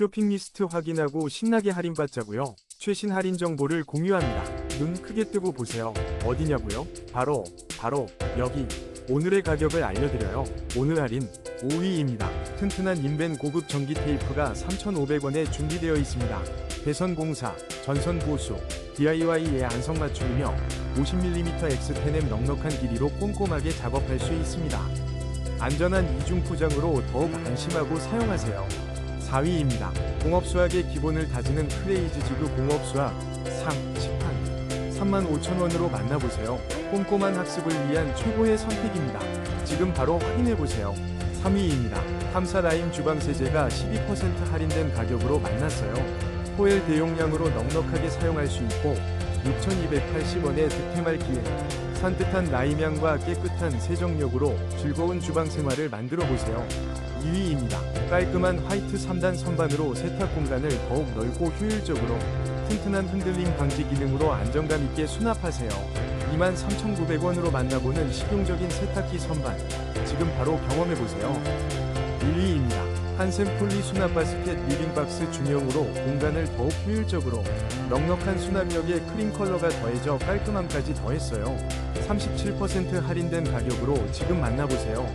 쇼핑 리스트 확인하고 신나게 할인받자고요. 최신 할인 정보를 공유합니다. 눈 크게 뜨고 보세요. 어디냐고요? 바로 바로 여기. 오늘의 가격을 알려드려요. 오늘 할인 5위입니다. 튼튼한 인벤 고급 전기 테이프가 3,500원에 준비되어 있습니다. 배선 공사, 전선 보수, DIY의 안성맞춤이며 50mm X10M 넉넉한 길이로 꼼꼼하게 작업할 수 있습니다. 안전한 이중 포장으로 더욱 안심하고 사용하세요. 4위입니다. 공업수학의 기본을 다지는 크레이즈 지그 공업수학 상 시판 35,000원으로 만나보세요. 꼼꼼한 학습을 위한 최고의 선택입니다. 지금 바로 확인해보세요. 3위입니다. 탐사라임 주방세제가 12% 할인된 가격으로 만났어요. 호엘 대용량으로 넉넉하게 사용할 수 있고 6,280원의 득템할 기회. 산뜻한 라임향과 깨끗한 세정력으로 즐거운 주방 생활을 만들어 보세요. 2위입니다. 깔끔한 화이트 3단 선반으로 세탁 공간을 더욱 넓고 효율적으로 튼튼한 흔들림 방지 기능으로 안정감 있게 수납하세요. 23,900원으로 만나보는 실용적인 세탁기 선반. 지금 바로 경험해 보세요. 1위입니다. 한샘 폴리 수납 바스켓 리빙박스 중형으로 공간을 더욱 효율적으로 넉넉한 수납력에 크림 컬러가 더해져 깔끔함까지 더했어요. 37% 할인된 가격으로 지금 만나보세요.